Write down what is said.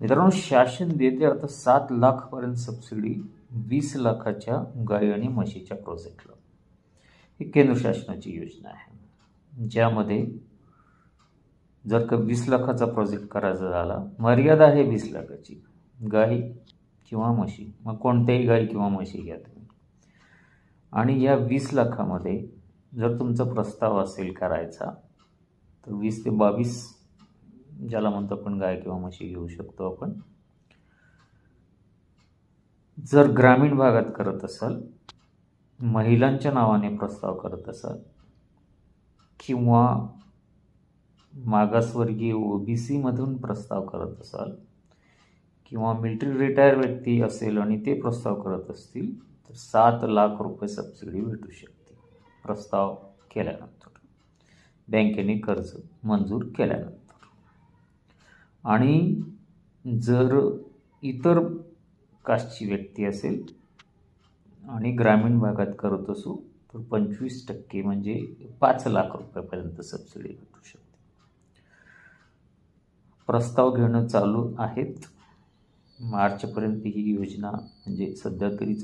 मित्रांनो शासन देते अर्थात सात लाखपर्यंत सबसिडी वीस लाखाच्या गाई आणि म्हशीच्या प्रोजेक्टला. ही केंद्र शासनाची योजना आहे. ज्यामध्ये जर का वीस लाखाचा प्रोजेक्ट करायचा झाला मर्यादा आहे वीस लाखाची गाई किंवा म्हशी. मग कोणत्याही गाई किंवा म्हशी घ्या तुम्ही. आणि या वीस लाखामध्ये जर तुमचा प्रस्ताव असेल करायचा तर वीस ते बावीस ज्याला म्हणतो आपण गाय किंवा म्हशी घेऊ शकतो आपण. जर ग्रामीण भागात करत असाल महिलांच्या नावाने प्रस्ताव करत असाल किंवा मागासवर्गीय ओ बी सीमधून प्रस्ताव करत असाल किंवा मिलिटरी रिटायर व्यक्ती असेल आणि ते प्रस्ताव करत असतील तर सात लाख रुपये सबसिडी भेटू शकते. प्रस्ताव केल्यानंतर. बँकेने कर्ज मंजूर केल्यानंतर. आणि जर इतर कास्टची व्यक्ती असेल आणि ग्रामीण भागात करत असू तर पंचवीस टक्के म्हणजे पाच लाख रुपयापर्यंत सबसिडी भेटू शकते. प्रस्ताव घेणं चालू आहेत. मार्चपर्यंत ही योजना म्हणजे सध्या तरी